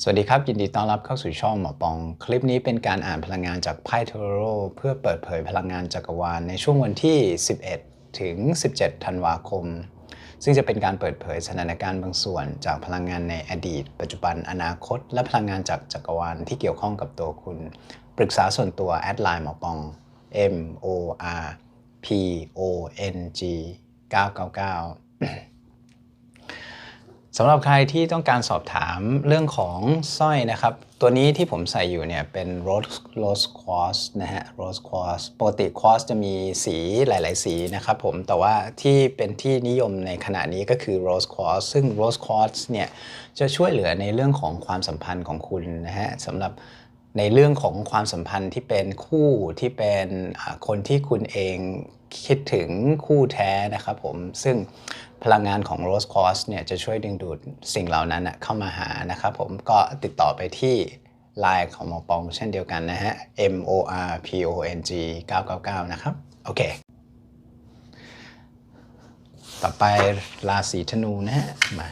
สวัสดีครับ ยินดีต้อนรับเข้าสู่ช่องหมอปอง คลิปนี้เป็นการอ่านพลังงานจากไพ่ทโรเพื่อเปิดเผยพลังงานจักรวาลในช่วงวันที่ 11 ถึง 17 ธันวาคม ซึ่งจะเป็นการเปิดเผยสถานการณ์บางส่วนจากพลังงานในอดีต ปัจจุบันอนาคต และพลังงานจากจักรวาลที่เกี่ยวข้องกับตัวคุณ ปรึกษาส่วนตัวแอดไลน์หมอปอง M O R P O N G 999 สำหรับใครที่ต้องการสอบถามเรื่องของสร้อยนะครับ ตัวนี้ที่ผมใส่อยู่เนี่ยเป็น rose rose quartz นะฮะ rose quartz ปกติ quartz จะมีสีหลาย ๆ สีนะครับผมแต่ว่าที่เป็นที่นิยมในขณะนี้ก็คือ rose quartz ซึ่ง rose quartz เนี่ยจะช่วยเหลือในเรื่องของความสัมพันธ์ของคุณนะฮะสำหรับในเรื่องของความสัมพันธ์ที่เป็นคู่ที่เป็นคนที่คุณเองคิดถึงคู่แท้นะครับผมซึ่ง พลังงานของ Rose Quartz เนี่ยจะช่วยดึงดูดสิ่งเหล่านั้นเข้ามาหานะครับผมก็ติดต่อไปที่ Line ของหมอปองเช่นเดียวกันนะฮะ M O R P O N G 999 นะครับ โอเค ต่อไปราศีธนูนะฮะมา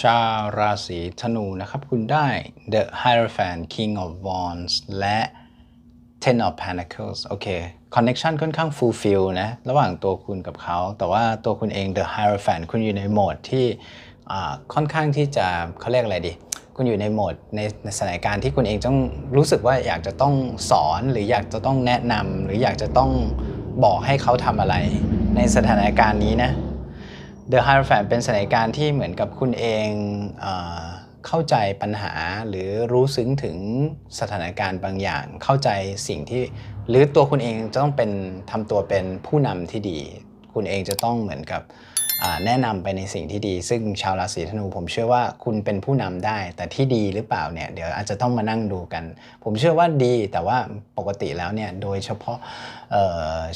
ชาวราศีธนูนะครับ คุณได้ The Hierophant King of Wands และ Ten of Pentacles โอเค connection ค่อนข้าง fulfill นะ ระหว่างตัวคุณกับเขา แต่ว่าตัวคุณเอง The Hierophant คุณอยู่ในโหมดที่ค่อนข้างที่จะเขาเรียกอะไรดี คุณอยู่ในโหมดในในสถานการณ์ที่คุณเองต้องรู้สึกว่าอยากจะต้องสอนหรืออยากจะต้องแนะนำหรืออยากจะต้องบอกให้เขาทำอะไร ในสถานการณ์นี้นะ The Hierophant เป็นสถานการณ์ที่เหมือนกับคุณเองเอเข้าใจปัญหาหรือรู้ซึ้งถึงสถานการณ์บางอย่าง เข้าใจสิ่งที่หรือตัวคุณเองจะต้องเป็นทำตัวเป็นผู้นำที่ดี คุณเองจะต้องเหมือนกับแนะนำไปในสิ่งที่ดี ซึ่งชาวราศีธนูผมเชื่อว่าคุณเป็นผู้นำได้ แต่ที่ดีหรือเปล่าเนี่ยเดี๋ยวอาจจะต้องมานั่งดูกัน ผมเชื่อว่าดีแต่ว่าปกติแล้วเนี่ยโดยเฉพาะ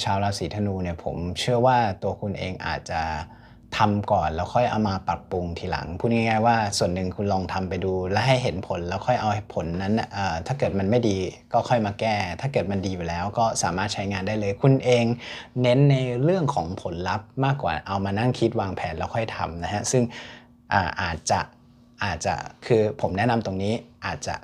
ชาวราศีธนูเนี่ยผมเชื่อว่าตัวคุณเองอาจจะ ทำก่อนแล้วค่อยเอามาปรับปรุงทีหลังพูดง่ายๆว่าส่วนหนึ่งคุณลองทำไปดูแล้วให้เห็นผลแล้วค่อยเอาผลนั้นถ้าเกิดมันไม่ดีก็ค่อยมาแก้ ถ้าเกิดมันดีอยู่แล้วก็สามารถใช้งานได้เลย คุณเองเน้นในเรื่องของผลลัพธ์มากกว่าเอามานั่งคิดวางแผนแล้วค่อยทำนะฮะซึ่งอาอาจจะอาจจะคือผมแนะนำตรงนี้อาจจะ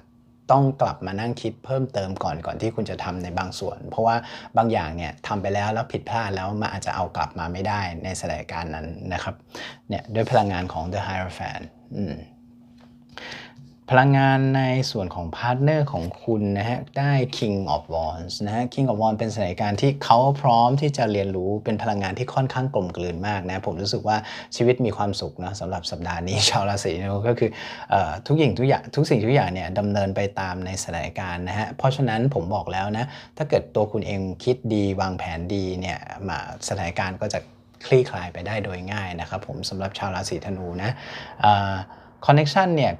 ต้องกลับมานั่งคิดเพิ่มเติมก่อนก่อนที่คุณจะทำในบางส่วน เพราะว่าบางอย่างเนี่ยทำไปแล้วแล้วผิดพลาดแล้วมันอาจจะเอากลับมาไม่ได้ในสถานการณ์นั้นนะครับเนี่ยด้วยพลังงานของ The Hierophant อืม พลังงานในส่วนของพาร์ทเนอร์ของคุณนะฮะได้ King of Wands นะฮะ King of Wands เป็นสถานการณ์ที่เขาพร้อมที่จะเรียนรู้เป็นพลังงานที่ค่อนข้างกลมกลืนมากนะผมรู้สึกว่าชีวิตมีความสุขนะสำหรับสัปดาห์นี้ชาวราศีธนูก็คือออทุกอย่างทุกอย่างทุกสิ่งทุกอย่างเนี่ยดำเนินไปตามในสถานการณ์นะฮะเพราะฉะนั้นผมบอกแล้วนะถ้าเกิดตัวคุณเองคิดดีวางแผนดีเนี่ยมาสถานการณ์ก็จะคลี่คลายไปได้โดยง่ายนะครับผมสำหรับชาวราศีธนูนะคอนเน็ชันเนี่ย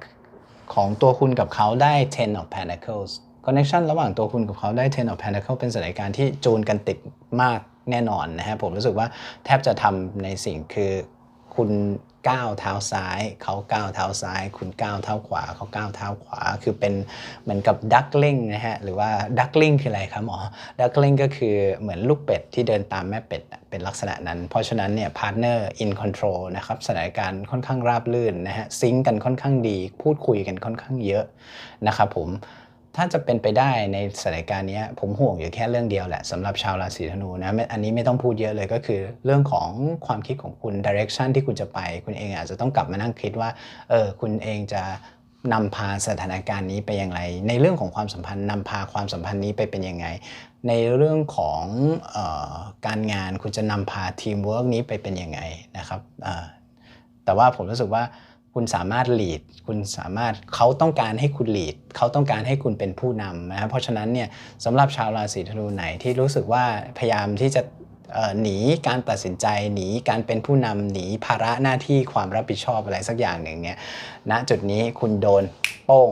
ของตัวคุณกับเขาได้ Ten of Pentacles connection ระหว่างตัวคุณกับเขาได้ Ten of Pentacles เป็นสถานการณ์ที่จูนกันติดมากแน่นอนนะฮะผมรู้สึกว่าแทบจะทำในสิ่งคือ คุณก้าวเท้าซ้าย เขาก้าวเท้าซ้าย คุณก้าวเท้าขวา เขาก้าวเท้าขวา คือเป็นเหมือนกับดักลิงนะฮะหรือว่าดักลิงคืออะไรครับหมอดักลิงก็คือเหมือนลูกเป็ดที่เดินตามแม่เป็ดเป็นลักษณะนั้น เพราะฉะนั้นเนี่ยพาร์ทเนอร์อินคอนโทรลนะครับสถานการณ์ค่อนข้างราบรื่นนะฮะซิงกันค่อนข้างดี พูดคุยกันค่อนข้างเยอะนะครับผม ถ้าจะเป็นไปได้ในสถานการณ์นี้ผมห่วงอยู่แค่เรื่องเดียวแหละสำหรับชาวราศีธนูนะอันนี้ไม่ต้องพูดเยอะเลยก็คือ เรื่องของความคิดของคุณ direction ที่คุณจะไป คุณเองอาจจะต้องกลับมานั่งคิดว่าเออคุณเองจะนำพาสถานการณ์นี้ไปอย่างไร ในเรื่องของความสัมพันธ์นำพาความสัมพันธ์นี้ไปเป็นยังไง ในเรื่องของออการงานคุณจะนำพาทีมเวิร์กนี้ไปเป็นยังไงนะครับแต่ว่าผมรู้สึกว่า คุณสามารถ lead คุณสามารถเขาต้องการให้คุณ lead เขาต้องการให้คุณเป็นผู้นำนะเพราะฉะนั้นเนี่ยสำหรับชาวราศีธนูไหนที่รู้สึกว่าพยายามที่จะหนีการตัดสินใจหนีการเป็นผู้นำหนีภาระหน้าที่ความรับผิดชอบอะไรสักอย่างหนึ่งเนี่ยณจุดนี้คุณโดนโป้ง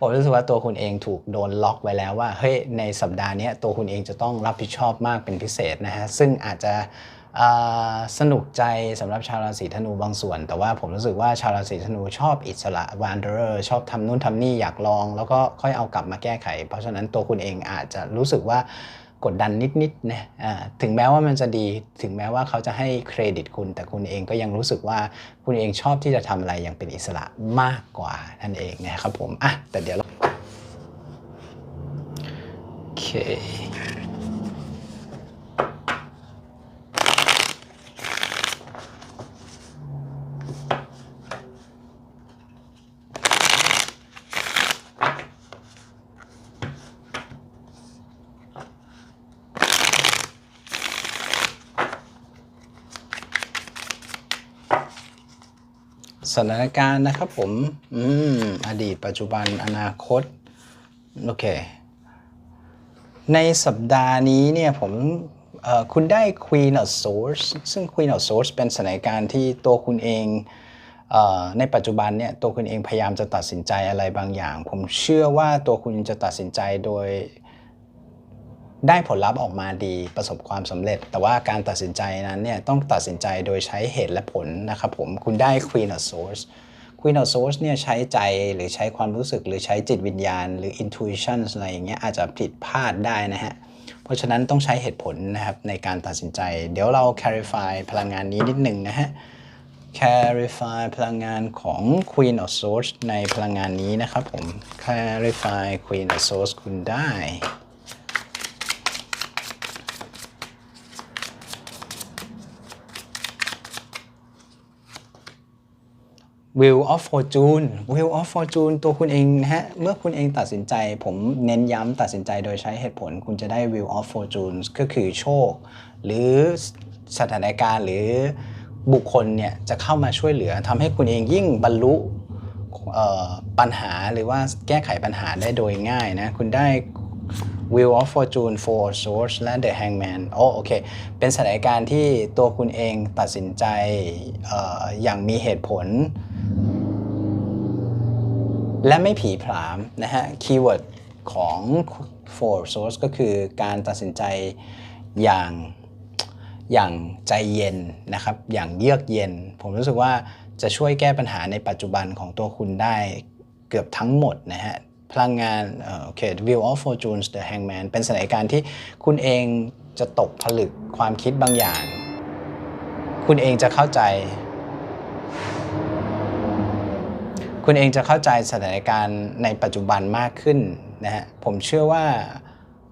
ผมรู้สึกว่าตัวคุณเองถูกโดนล็อกไว้แล้วว่าเฮ้ยในสัปดาห์นี้ตัวคุณเองจะต้องรับผิดชอบมากเป็นพิเศษนะฮะซึ่งอาจจะ สนุกใจสำหรับชาวราศีธนูบางส่วน แต่ว่าผมรู้สึกว่าชาวราศีธนูชอบอิสระวันเดอร์ชอบทำนู่นทำนี่อยากลอง แล้วก็ค่อยเอากลับมาแก้ไข เพราะฉะนั้นตัวคุณเองอาจจะรู้สึกว่ากดดันนิดๆนะอ่าถึงแม้ว่ามันจะดี ถึงแม้ว่าเขาจะให้เครดิตคุณ แต่คุณเองก็ยังรู้สึกว่าคุณเองชอบที่จะทำอะไรอย่างเป็นอิสระมากกว่านั่นเองนะครับผมอะแต่เดี๋ยวเราโอเค สถานการณ์นะครับผมอืมอดีต ปัจจุบันอนาคต โอเค ในสัปดาห์นี้เนี่ยผมคุณได้ Queen of Swords ซึ่ง Queen of Swords เป็นสถานการณ์ที่ตัวคุณเองในปัจจุบันเนี่ยตัวคุณเองพยายามจะตัดสินใจอะไรบางอย่าง ผมเชื่อว่าตัวคุณจะตัดสินใจโดย ได้ผลลัพธ์ออกมาดีประสบความสำเร็จ แต่ว่าการตัดสินใจนั้นเนี่ยต้องตัดสินใจโดยใช้เหตุและผลนะครับผมคุณได้ Queen of Swords Queen of Swords เนี่ยใช้ใจหรือใช้ความรู้สึกหรือใช้จิตวิญญาณ หรือ intuition อะไรอย่างเงี้ยอาจจะผิดพลาดได้นะฮะ เพราะฉะนั้นต้องใช้เหตุผลนะครับในการตัดสินใจ เดี๋ยวเรา clarify พลังงานนี้นิดหนึ่งนะฮะ clarify พลังงานของ Queen of Swords ในพลังงานนี้นะครับผม clarify Queen of Swords คุณได้ Wheel of Fortune Wheel of Fortune ตัวคุณเองนะฮะ เมื่อคุณเองตัดสินใจ ผมเน้นย้ำตัดสินใจโดยใช้เหตุผล คุณจะได้ Wheel of Fortune ก็คือโชค หรือสถานการณ์หรือบุคคลเนี่ยจะเข้ามาช่วยเหลือทำให้คุณเองยิ่งบรรลุปัญหาหรือว่าแก้ไขปัญหาได้โดยง่ายนะ คุณได้ Wheel of Fortune Four Swords และ The Hangman โอ้โอเค เป็นสถานการณ์ที่ตัวคุณเองตัดสินใจอออย่างมีเหตุผล และไม่ผีผลามนะฮะคีย์เวิร์ดของ Four Source ก็คือการตัดสินใจอย่างอย่างใจเย็นนะครับ อย่างเยือกเย็น ผมรู้สึกว่าจะช่วยแก้ปัญหาในปัจจุบันของตัวคุณได้เกือบทั้งหมดนะฮะพลังงานเอ่อโอเค Wheel of Fortune The Hangman เป็นสถานการณ์ที่คุณเองจะตกผลึกความคิดบางอย่าง คุณเองจะเข้าใจ คุณเองจะเข้าใจสถานการณ์ในปัจจุบันมากขึ้นนะฮะผมเชื่อว่า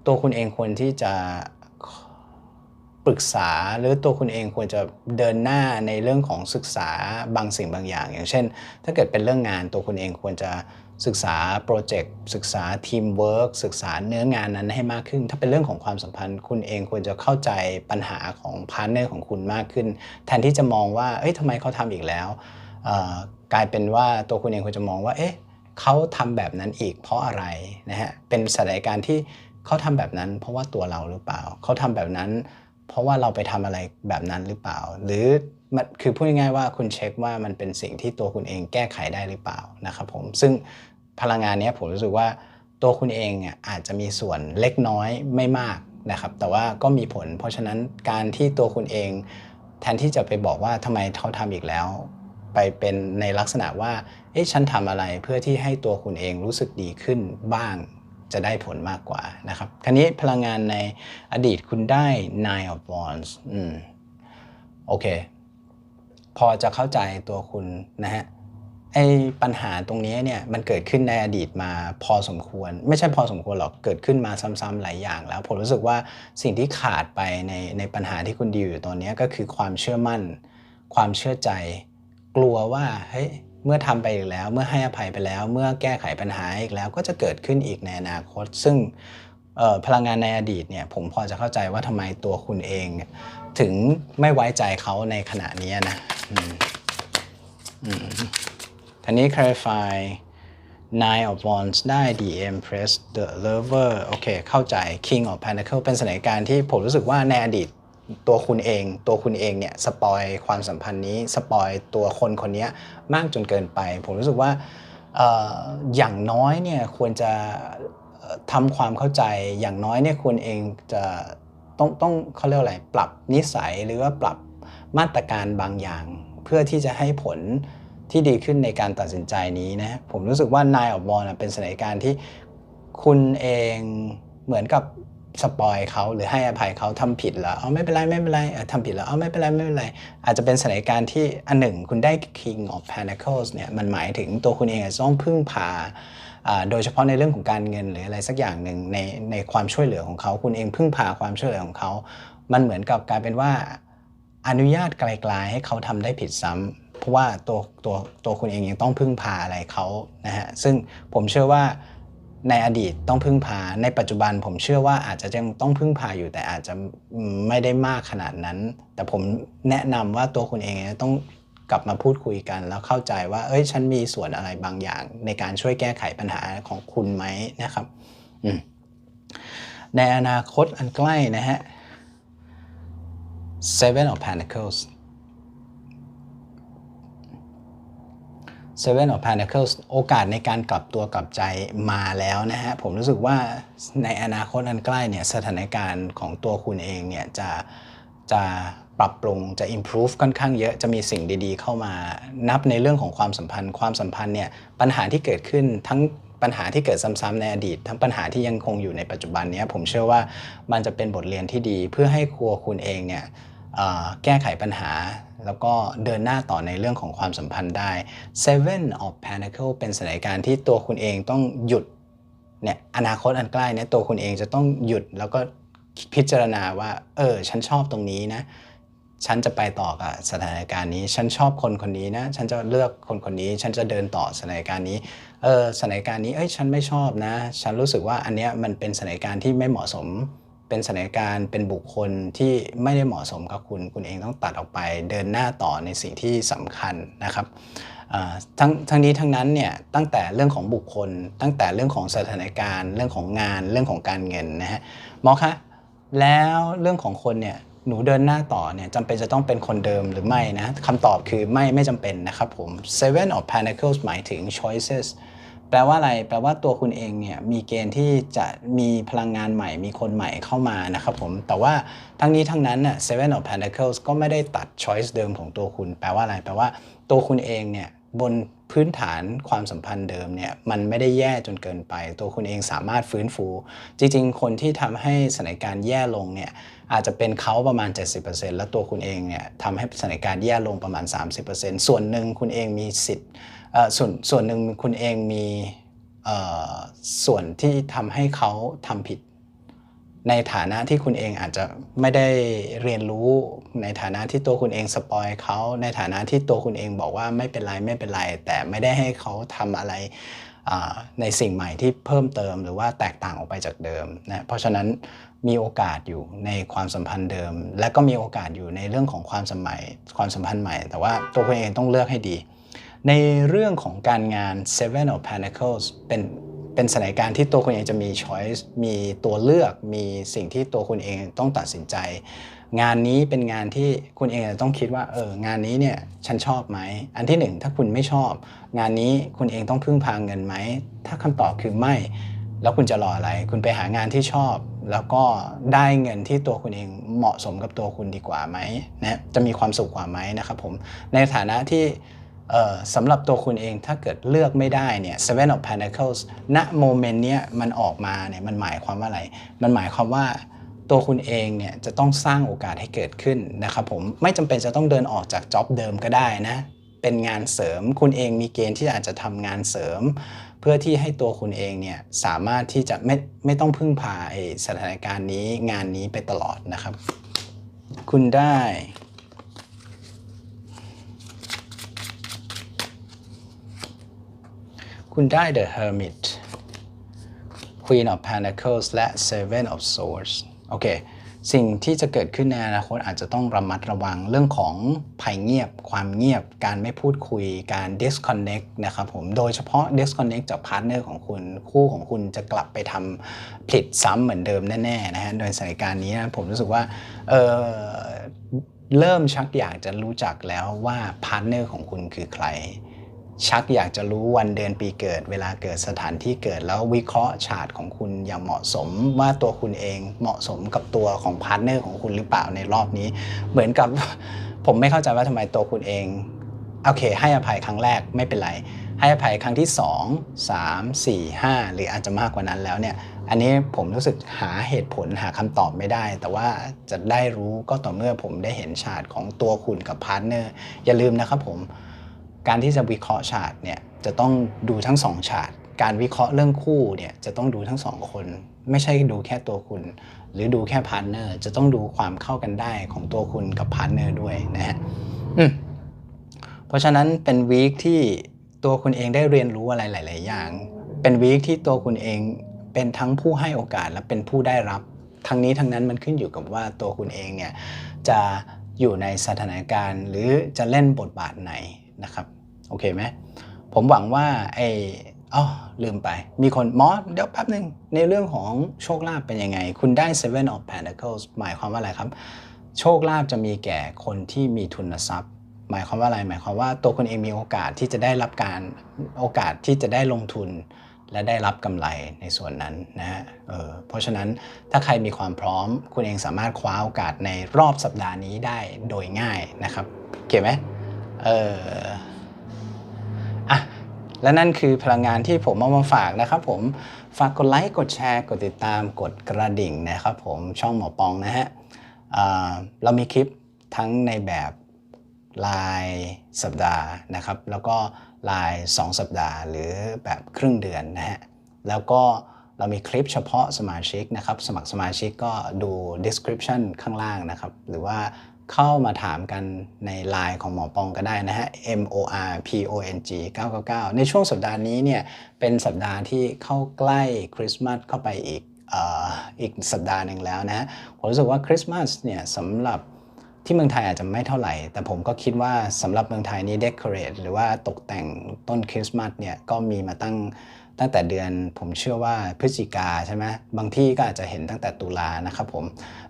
ตัวคุณเองควรที่จะปรึกษาหรือตัวคุณเองควรจะเดินหน้าในเรื่องของศึกษาบางสิ่งบางอย่าง อย่างเช่น ถ้าเกิดเป็นเรื่องงานตัวคุณเองควรจะศึกษาโปรเจกต์ศึกษาทีมเวิร์กศึกษาเนื้องานนั้นให้มากขึ้น ถ้าเป็นเรื่องของความสัมพันธ์ คุณเองควรจะเข้าใจปัญหาของพาร์ทเนอร์ของคุณมากขึ้น แทนที่จะมองว่าเอ้ยทำไมเขาทำอีกแล้ว กลายเป็นว่าตัวคุณเองควรจะมองว่า เอ๊ะเขาทำแบบนั้นอีกเพราะอะไรนะฮะเป็นสถานการณ์ที่เขาทำแบบนั้น เพราะว่าตัวเราหรือเปล่า เขาทำแบบนั้น เพราะว่าเราไปทำอะไรแบบนั้นหรือเปล่า หรือมันคือพูดง่ายๆว่าคุณเช็คว่ามันเป็นสิ่งที่ตัวคุณเองแก้ไขได้หรือเปล่านะครับผมซึ่งพลังงานนี้ผมรู้สึกว่าตัวคุณเองอะอาจจะมีส่วนเล็กน้อยไม่มากนะครับแต่ว่าก็มีผล เพราะฉะนั้นการที่ตัวคุณเอง แทนที่จะไปบอกว่าทำไมเขาทำอีกแล้ว ไปเป็นในลักษณะว่า เอ๊ะฉันทำอะไรเพื่อที่ให้ตัวคุณเองรู้สึกดีขึ้นบ้างจะได้ผลมากกว่านะครับ คราวนี้พลังงานในอดีตคุณได้ Nine of Wands อืม โอเค พอจะเข้าใจตัวคุณนะฮะ ไอ้ปัญหาตรงนี้เนี่ยมันเกิดขึ้นในอดีตมาพอสมควร ไม่ใช่พอสมควรหรอก เกิดขึ้นมาซ้ำๆหลายอย่างแล้ว ผมรู้สึกว่าสิ่งที่ขาดไปในในปัญหาที่คุณดีอยู่ตอนนี้ก็คือความเชื่อมั่น ความเชื่อใจ กลัวว่าเฮ้ยเมื่อทำไปอีกแล้ว เมื่อให้อภัยไปแล้ว เมื่อแก้ไขปัญหาอีกแล้วก็จะเกิดขึ้นอีกในอนาคต ซึ่งพลังงานในอดีตเนี่ยผมพอจะเข้าใจว่าทำไมตัวคุณเอง ถึงไม่ไว้ใจเขาในขณะนี้นะทีนี้ clarify nine of wands ได้ the empress the lover โอเค เข้าใจ king of pentacles เป็นสถานการณ์ที่ผมรู้สึกว่าในอดีต ตัวคุณเอง ตัวคุณเองเนี่ยสปอยความสัมพันธ์นี้สปอยตัวคนคนนี้มากจนเกินไป ผมรู้สึกว่าอย่างน้อยเนี่ยควรจะเอ่อทำความเข้าใจอย่างน้อยเนี่ยควรเองจะต้องต้องเขาเรียกว่าอะไรปรับนิสัยหรือว่าปรับมาตรการบางอย่าง เพื่อที่จะให้ผลที่ดีขึ้นในการตัดสินใจนี้นะผมรู้สึกว่านายออกบอลเป็นสถานการณ์ที่คุณเองเหมือนกับ สปอยเขาหรือให้อภัยเขาทำผิดแล้วเอาไม่เป็นไรไม่เป็นไรเอ่อทำผิดแล้วเอาไม่เป็นไรไม่เป็นไร อาจจะเป็นสถานการณ์ที่อันหนึ่งคุณได้ King of Pentacles เนี่ยมันหมายถึงตัวคุณเองต้องพึ่งพาโดยเฉพาะในเรื่องของการเงินหรืออะไรสักอย่างหนึ่งในในความช่วยเหลือของเขาคุณเองพึ่งพาความช่วยเหลือของเขา มันเหมือนกับกลายเป็นว่าอนุญาตไกลๆให้เขาทำได้ผิดซ้ำเพราะว่าตัวตัวตัวคุณเองยังต้องพึ่งพาอะไรเขานะฮะซึ่งผมเชื่อว่า ในอดีตต้องพึ่งพา ในปัจจุบันผมเชื่อว่าอาจจะยังต้องพึ่งพาอยู่แต่อาจจะไม่ได้มากขนาดนั้น แต่ผมแนะนำว่าตัวคุณเองต้องกลับมาพูดคุยกัน แล้วเข้าใจว่า เอ้ย ฉันมีส่วนอะไรบางอย่าง ในการช่วยแก้ไขปัญหาของคุณไหมนะครับในอนาคตอันใกล้นะฮะ Seven of Pentacles Seven of Pentacles โอกาสในการกลับตัวกลับใจมาแล้วนะฮะ ผมรู้สึกว่าในอนาคตอันใกล้เนี่ยสถานการณ์ของตัวคุณเองเนี่ยจะจะปรับปรุงจะ improve ค่อนข้างเยอะจะมีสิ่งดีๆ เข้ามานับในเรื่องของความสัมพันธ์ ความสัมพันธ์เนี่ยปัญหาที่เกิดขึ้นทั้งปัญหาที่เกิดซ้ำๆในอดีต ทั้งปัญหาที่ยังคงอยู่ในปัจจุบันเนี้ยผมเชื่อว่ามันจะเป็นบทเรียนที่ดีเพื่อให้ครัวคุณเองเนี่ย แก้ไขปัญหา แล้วก็เดินหน้าต่อในเรื่องของความสัมพันธ์ได้ Seven of Pentacle เป็นสถานการณ์ที่ตัวคุณเองต้องหยุดเนี่ยอนาคตอันใกล้เนี่ยตัวคุณเองจะต้องหยุดแล้วก็พิจารณาว่า เออ ฉันชอบตรงนี้นะ ฉันจะไปต่อกับสถานการณ์นี้ ฉันชอบคนคนนี้นะ ฉันจะเลือกคนคนนี้ ฉันจะเดินต่อสถานการณ์นี้ เออ สถานการณ์นี้ เอ้ย ฉันไม่ชอบนะ ฉันรู้สึกว่าอันเนี้ยมันเป็นสถานการณ์ที่ไม่เหมาะสม เป็นสถานการณ์เป็นบุคคลที่ไม่ได้เหมาะสมกับคุณ คุณเองต้องตัดออกไป เดินหน้าต่อในสิ่งที่สำคัญนะครับทั้งทั้งนี้ทั้งนั้นเนี่ยตั้งแต่เรื่องของบุคคล ตั้งแต่เรื่องของสถานการณ์ เรื่องของงานเรื่องของการเงินนะฮะหมอคะแล้วเรื่องของคนเนี่ยหนูเดินหน้าต่อเนี่ยจำเป็นจะต้องเป็นคนเดิมหรือไม่นะคำตอบคือไม่ไม่จำเป็นนะครับผม Seven of Pentacles หมายถึง choices แปลว่าอะไร แปลว่าตัวคุณเองเนี่ยมีเกณฑ์ที่จะมีพลังงานใหม่ มีคนใหม่เข้ามานะครับผม แต่ว่าทั้งนี้ทั้งนั้นน่ะ Seven of Pentacles ก็ไม่ได้ตัด choice เดิมของตัวคุณ แปลว่าอะไร แปลว่าตัวคุณเองเนี่ยบนพื้นฐานความสัมพันธ์เดิมเนี่ยมันไม่ได้แย่จนเกินไป ตัวคุณเองสามารถฟื้นฟู จริงๆ คนที่ทำให้สถานการณ์แย่ลงเนี่ยอาจจะเป็นเขาประมาณ 70%แล้วตัวคุณเองเนี่ยทำให้สถานการณ์แย่ลงประมาณ 30%ส่วนหนึ่งคุณเองมีสิทธิ์ ส่วนส่วนหนึ่งคุณเองมีส่วนที่ทำให้เขาทำผิด ในฐานะที่คุณเองอาจจะไม่ได้เรียนรู้ในฐานะที่ตัวคุณเองสปอยเขาในฐานะที่ตัวคุณเองบอกว่าไม่เป็นไรไม่เป็นไร แต่ไม่ได้ให้เขาทำอะไรในสิ่งใหม่ที่เพิ่มเติมหรือว่าแตกต่างออกไปจากเดิมนะเพราะฉะนั้นมีโอกาสอยู่ในความสัมพันธ์เดิม และก็มีโอกาสอยู่ในเรื่องของความสมัยความสัมพันธ์ใหม่ แต่ว่าตัวคุณเองต้องเลือกให้ดี ในเรื่องของการงาน Seven of Pentacles เป็นเป็นสถานการณ์ที่ตัวคุณเองจะมี choice มีตัวเลือก มีสิ่งที่ตัวคุณเองต้องตัดสินใจ งานนี้เป็นงานที่คุณเองต้องคิดว่า เออ งานนี้เนี่ย ฉันชอบไหม อันที่หนึ่งถ้าคุณไม่ชอบ งานนี้คุณเองต้องพึ่งพาเงินไหม ถ้าคำตอบคือไม่ แล้วคุณจะรออะไร คุณไปหางานที่ชอบ แล้วก็ได้เงินที่ตัวคุณเองเหมาะสมกับตัวคุณดีกว่าไหมนะ จะมีความสุขกว่าไหมนะครับผม ในฐานะที่ สำหรับตัวคุณเองถ้าเกิดเลือกไม่ได้เนี่ย Seven of Pentacles ณโมเมนต์เนี้ยมันออกมาเนี่ยมันหมายความว่าอะไร มันหมายความว่าตัวคุณเองเนี่ยจะต้องสร้างโอกาสให้เกิดขึ้นนะครับผมไม่จำเป็นจะต้องเดินออกจากจ็อบเดิมก็ได้นะ เป็นงานเสริมคุณเองมีเกณฑ์ที่อาจจะทำงานเสริม เพื่อที่ให้ตัวคุณเองเนี่ยสามารถที่จะไม่ไม่ต้องพึ่งพาสถานการณ์นี้งานนี้ไปตลอดนะครับ คุณได้ คุณได้ The Hermit Queen of Pentacles และ Seven of Swords โอเค สิ่งที่จะเกิดขึ้นในอนาคตอาจจะต้องระมัดระวังเรื่องของภัยเงียบ ความเงียบ การไม่พูดคุย การ disconnect นะครับผม โดยเฉพาะ disconnect จากพาร์ทเนอร์ของคุณ คู่ของคุณจะกลับไปทำผิดซ้ำเหมือนเดิมแน่ๆนะฮะ โดยสถานการณ์นี้นะผมรู้สึกว่าเออเริ่มชักอยากจะรู้จักแล้วว่าพาร์ทเนอร์ของคุณคือใคร ชักอยากจะรู้วันเดือนปีเกิด เวลาเกิดสถานที่เกิดแล้ววิเคราะห์ชาติของคุณอย่างเหมาะสมว่าตัวคุณเองเหมาะสมกับตัวของพาร์ทเนอร์ของคุณหรือเปล่าในรอบนี้ เหมือนกับผมไม่เข้าใจว่าทำไมตัวคุณเองโอเค ให้อภัยครั้งแรกไม่เป็นไร ให้อภัยครั้งที่ 2 3 4 5 หรืออาจจะมากกว่านั้นแล้วเนี่ยอันนี้ผมรู้สึกหาเหตุผลหาคำตอบไม่ได้ แต่ว่าจะได้รู้ก็ต่อเมื่อผมได้เห็นชาติของตัวคุณกับพาร์ทเนอร์อย่าลืมนะครับผม การที่จะวิเคราะห์ชาติเนี่ยจะต้องดูทั้งสองชาติการวิเคราะห์เรื่องคู่เนี่ยจะต้องดูทั้งสองคน ไม่ใช่ดูแค่ตัวคุณ หรือดูแค่พาร์ทเนอร์จะต้องดูความเข้ากันได้ของตัวคุณกับพาร์ทเนอร์ด้วยนะฮะเพราะฉะนั้นเป็นวีคที่ตัวคุณเองได้เรียนรู้อะไรหลาย ๆ อย่าง เป็นวีคที่ตัวคุณเองเป็นทั้งผู้ให้โอกาสและเป็นผู้ได้รับ ทั้งนี้ทั้งนั้นมันขึ้นอยู่กับว่าตัวคุณเองเนี่ยจะอยู่ในสถานการณ์ หรือจะเล่นบทบาทไหน นะครับโอเคไหมผมหวังว่าไอ้อ๋อลืมไป มีคนมอสเดี๋ยวแป๊บหนึ่งในเรื่องของโชคลาภเป็นยังไง คุณได้ Seven of Pentacles หมายความว่าอะไรครับ โชคลาภจะมีแก่คนที่มีทุนทรัพย์ หมายความว่าอะไร หมายความว่าตัวคุณเองมีโอกาสที่จะได้รับการโอกาสที่จะได้ลงทุน และได้รับกำไรในส่วนนั้นนะฮะเออเพราะฉะนั้นถ้าใครมีความพร้อม คุณเองสามารถคว้าโอกาสในรอบสัปดาห์นี้ได้โดยง่ายนะครับโอเคไหม เอออะและนั่นคือพลังงานที่ผมเอามาฝากนะครับผมฝากกดไลค์กดแชร์กดติดตามกดกระดิ่งนะครับผมช่องหมอปองนะฮะเรามีคลิปทั้งในแบบรายสัปดาห์นะครับ แล้วก็ราย 2 สัปดาห์ หรือแบบครึ่งเดือนนะฮะแล้วก็เรามีคลิปเฉพาะสมาชิกนะครับ สมัครสมาชิกก็ดู description ข้างล่างนะครับ หรือว่า เข้ามาถามกันใน Line ของหมอปองก็ได้นะฮะ M O R P O N G 999 ในช่วงสัปดาห์นี้เนี่ยเป็นสัปดาห์ที่เข้าใกล้คริสต์มาสเข้าไปอีกอีกสัปดาห์หนึ่งแล้วนะผมรู้สึกว่าคริสต์มาสเนี่ยสำหรับที่เมืองไทยอาจจะไม่เท่าไหร่ แต่ผมก็คิดว่าสำหรับเมืองไทยนี้ decorate หรือว่าตกแต่งต้นคริสต์มาสเนี่ยก็มีมาตั้ง ตั้งแต่เดือนผมเชื่อว่าพฤศจิกาใช่ไหมบางที่ก็อาจจะเห็นตั้งแต่ตุลานะครับผม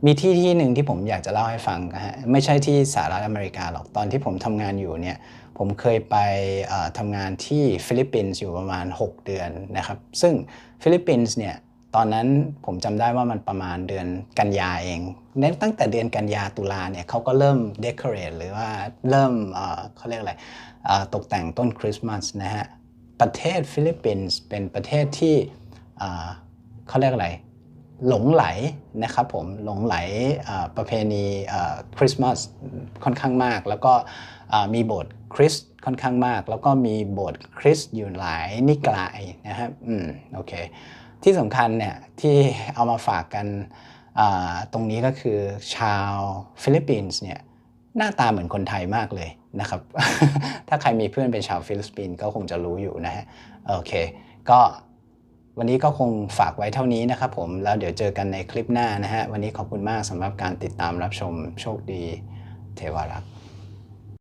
มีที่ที่หนึ่งที่ผมอยากจะเล่าให้ฟังนะฮะไม่ใช่ที่สหรัฐอเมริกาหรอกตอนที่ผมทำงานอยู่เนี่ยผมเคยไปทำงานที่ฟิลิปปินส์อยู่ประมาณ 6 เดือนนะครับ ซึ่งฟิลิปปินส์เนี่ยตอนนั้นผมจำได้ว่ามันประมาณเดือนกันยาเองเน้นตั้งแต่เดือนกันยาตุลาเนี่ยเขาก็เริ่ม decorate หรือว่าเริ่มเขาเรียกอะไรตกแต่งต้นคริสต์มาสนะฮะ ประเทศฟิลิปปินส์เป็นประเทศที่เขาเรียกอะไรหลงไหลนะครับผมหลงไหลประเพณีคริสต์มาสค่อนข้างมาก แล้วก็มีโบสถ์คริสต์ค่อนข้างมาก แล้วก็มีโบสถ์คริสต์อยู่หลายนิกายนะครับอืมโอเคที่สำคัญเนี่ยที่เอามาฝากกันตรงนี้ก็คือชาวฟิลิปปินส์เนี่ยหน้าตาเหมือนคนไทยมากเลย นะครับ ถ้าใครมีเพื่อนเป็นชาวฟิลิปปินส์ก็คงจะรู้อยู่นะฮะ โอเค ก็วันนี้ก็คงฝากไว้เท่านี้นะครับผม แล้วเดี๋ยวเจอกันในคลิปหน้านะฮะ วันนี้ขอบคุณมากสำหรับการติดตามรับชมโชคดีเทวารักษ